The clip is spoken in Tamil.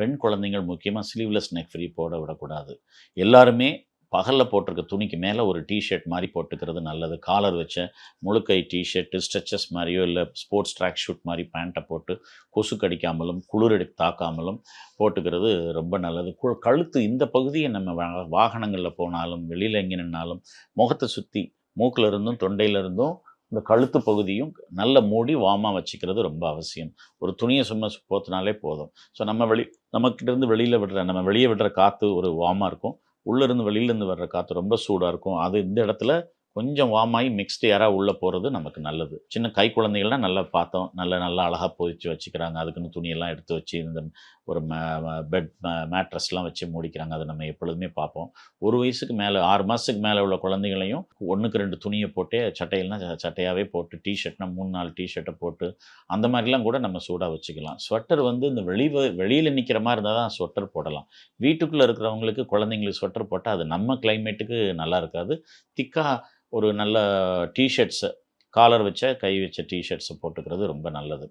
பெண் குழந்தைங்கள் முக்கியமாக ஸ்லீவ்லெஸ் நெக் ஃப்ரீ போட விடக்கூடாது. எல்லாருமே பகலில் போட்டிருக்க துணிக்கு மேலே ஒரு டிஷர்ட் மாதிரி போட்டுக்கிறது நல்லது. காலர் வச்ச முழுக்கை டிஷர்ட்டு ஸ்ட்ரெச்சஸ் மாதிரியோ இல்லை ஸ்போர்ட்ஸ் ட்ராக் ஷூட் மாதிரி பேண்ட்டை போட்டு கொசு கடிக்காமலும் குளிரடி எடுத்து தாக்காமலும் போட்டுக்கிறது ரொம்ப நல்லது. கழுத்து இந்த பகுதியை நம்ம வாகனங்களில் போனாலும் வெளியில் எங்கே நின்னாலும் முகத்தை சுற்றி மூக்கில் இருந்தும் தொண்டையிலிருந்தும் இந்த கழுத்து பகுதியும் நல்ல மூடி வாமாக வச்சுக்கிறது ரொம்ப அவசியம். ஒரு துணியை சும்மா போத்தினாலே போதும். ஸோ நம்ம வெளி நம்மக்கிட்டேருந்து வெளியில் விடுற நம்ம வெளியே விடுற காற்று ஒரு வாமாக இருக்கும். உள்ளேருந்து வெளியிலேருந்து வர்ற காற்று ரொம்ப சூடாக இருக்கும். அது இந்த இடத்துல கொஞ்சம் வாமாகி மிக்ஸ்டு யாராக உள்ளே போகிறது நமக்கு நல்லது. சின்ன கை குழந்தைகள்லாம் நல்லா பார்த்தோம். நல்லா நல்லா அழகாக பொதிச்சு வச்சுக்கிறாங்க. அதுக்குன்னு துணியெல்லாம் எடுத்து வச்சு இந்த ஒரு பெட் மேட்ரஸ்லாம் வச்சு மூடிக்கிறாங்க. அதை நம்ம எப்பொழுதுமே பார்ப்போம். ஒரு வயசுக்கு மேலே ஆறு மாதத்துக்கு மேலே உள்ள குழந்தைகளையும் ஒன்றுக்கு ரெண்டு துணியை போட்டே சட்டையெல்லாம் சட்டையாகவே போட்டு டிஷர்ட்னா மூணு நாலு டிஷர்ட்டை போட்டு அந்த மாதிரிலாம் கூட நம்ம சூடாக வச்சுக்கலாம். ஸ்வெட்டர் வந்து இந்த வெளி வெளியில் நிற்கிற மாதிரி இருந்தால் தான் ஸ்வெட்டர் போடலாம். வீட்டுக்குள்ளே இருக்கிறவங்களுக்கு குழந்தைங்களுக்கு ஸ்வெட்டர் போட்டால் அது நம்ம கிளைமேட்டுக்கு நல்லா இருக்காது. திக்காக ஒரு நல்ல டிஷர்ட்ஸு காலர் வச்ச கை வச்ச டிஷர்ட்ஸை போட்டுக்கிறது ரொம்ப நல்லது.